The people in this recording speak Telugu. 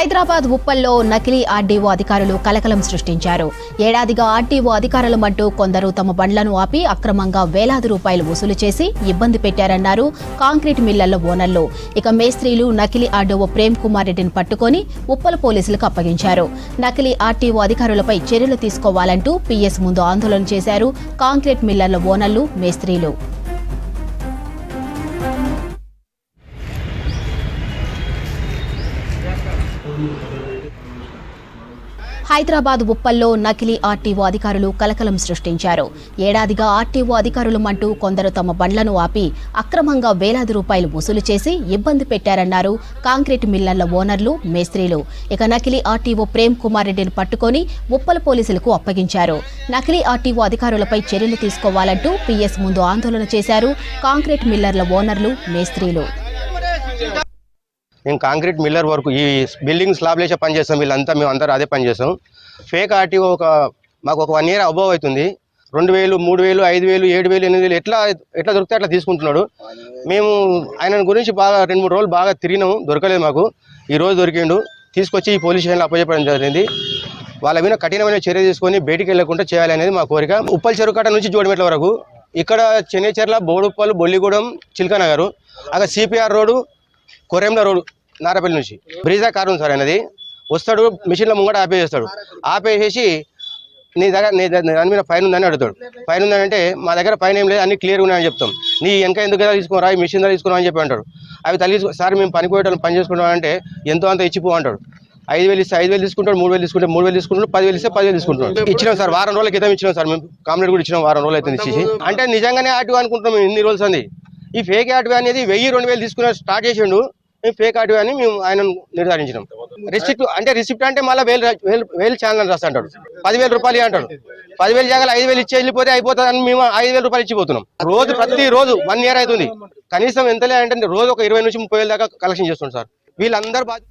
హైదరాబాద్ ఉప్పల్లో నకిలీ ఆర్డీఓ అధికారులు కలకలం సృష్టించారు. ఏడాదిగా ఆర్డీఓ అధికారులమంటూ కొందరు తమ బండ్లను ఆపి అక్రమంగా వేలాది రూపాయలు వసూలు చేసి ఇబ్బంది పెట్టారన్నారు కాంక్రీట్ మిల్లర్ల ఓనర్లు. ఇక మేస్త్రీలు నకిలీ ఆర్డీఓ ప్రేమ్ కుమార్ రెడ్డిని పట్టుకొని ఉప్పల పోలీసులకు అప్పగించారు. నకిలీ ఆర్టీఓ అధికారులపై చర్యలు తీసుకోవాలంటూ పీఎస్ ముందు ఆందోళన చేశారు కాంక్రీట్ మిల్లర్ల ఓనర్లు మేస్త్రీలు. హైదరాబాద్ ఉప్పల్లో నకిలీ ఆర్టీఓ అధికారులు కలకలం సృష్టించారు. ఏడాదిగా ఆర్టీఓ అధికారులమంటూ కొందరు తమ బండ్లను ఆపి అక్రమంగా వేలాది రూపాయలు వసూలు చేసి ఇబ్బంది పెట్టారన్నారు కాంక్రీట్ మిల్లర్ల ఓనర్లు మేస్త్రీలు. ఇక నకిలీ ఆర్టీఓ ప్రేమ్ కుమార్ రెడ్డిని పట్టుకొని ఉప్పల పోలీసులకు అప్పగించారు. నకిలీ ఆర్టీఓ అధికారులపై చర్యలు తీసుకోవాలంటూ పీఎస్ ముందు ఆందోళన చేశారు కాంక్రీట్ మిల్లర్ల ఓనర్లు మేస్త్రీలు. మేము కాంక్రీట్ మిల్లర్ వర్క్ ఈ బిల్డింగ్ స్లాబ్ లేచే పని చేస్తాం వీళ్ళంతా మేము అందరూ అదే పని చేస్తాం. ఫేక్ ఆర్టీఓ ఒక మాకు ఒక వన్ ఇయర్ అబోవ్ అవుతుంది. రెండు వేలు మూడు వేలు ఐదు వేలు ఏడు వేలు ఎనిమిది వేలు ఎట్లా ఎట్లా దొరికితే అట్లా తీసుకుంటున్నాడు. మేము ఆయన గురించి బాగా రెండు మూడు రోజులు బాగా తిరిగినాము దొరకలేదు మాకు. ఈ రోజు దొరికిండు. తీసుకొచ్చి ఈ పోలీస్ స్టేషన్లో అప్పచెప్పడం జరిగింది. వాళ్ళ మీద కఠినమైన చర్య తీసుకొని బయటికి వెళ్ళకుండా చేయాలనేది మా కోరిక. ఉప్పల్ చెరువు కట్ట నుంచి జోడిమెట్ల వరకు. ఇక్కడ చెన్నైచెర్ల బోడుప్పల్ బొల్లిగూడెం చిల్కనగరు. అక్కడ సిపిఆర్ రోడ్డు కొరెంల రోడ్ నారపల్లి నుంచి. బ్రీజా కారు ఉంది సార్ ఆయనది. వస్తాడు మిషన్లో ముంగట ఆపేస్తాడు ఆపేసేసి నీ దగ్గర నీ దగ్గర దాని మీద ఫైన్ ఉందని అడుగుతాడు. ఫైన్ ఉందని అంటే మా దగ్గర ఫైన్ ఏం లేదు అన్ని క్లియర్గా ఉన్నాయని చెప్తాం. నీ ఇంకా ఎందుకు కదా తీసుకురా ఈ మిషన్ దగ్గర తీసుకురా అని చెప్పి అంటాడు. అవి తల్లి సార్ మేము పని పని చేసుకుంటాం అంటే ఎంతో అంత ఇచ్చిపో అంటాడు. ఐదు వేలు ఇస్తే ఐదు వేలు తీసుకుంటాడు మూడు వేలు తీసుకుంటే మూడు వేలు తీసుకుంటాడు పది వేలు ఇస్తే పది వేలు తీసుకుంటాడు ఇచ్చినాం సార్ వారం రోజుల క్రితం ఇచ్చినాం సార్ మేము కాంప్లైంట్ కూడా ఇచ్చినాం వారం రోజులు అయితే ఇచ్చేసి. అంటే నిజంగానే ఆటో అనుకుంటున్నాం మేము ఇన్ని రోజులు అంది ఈ ఫేక్ ఆటో అనేది వెయ్యి రెండు వేలు తీసుకుని స్టార్ట్ చేసిండు. మేము ఫేక్ ఆటో అని మేము ఆయన నిర్ధారించినాం. రిసిప్ట్ అంటే రిసిప్ట్ అంటే మళ్ళీ వేలు వేలు వేలు ఛానల్ రాస్తా అంటాడు. పదివేల రూపాయలు అంటాడు పదివేలు జాగాలు ఐదు వేలు ఇచ్చి వెళ్ళిపోతే అయిపోతుంది అని మేము ఐదు వేల రూపాయలు ఇచ్చిపోతున్నాం. రోజు ప్రతి రోజు వన్ ఇయర్ అవుతుంది. కనీసం ఎంతలే అంటే రోజు ఒక ఇరవై నుంచి ముప్పై వేల దాకా కలెక్షన్ చేస్తున్నాం సార్. వీళ్ళందరూ బాధ్యత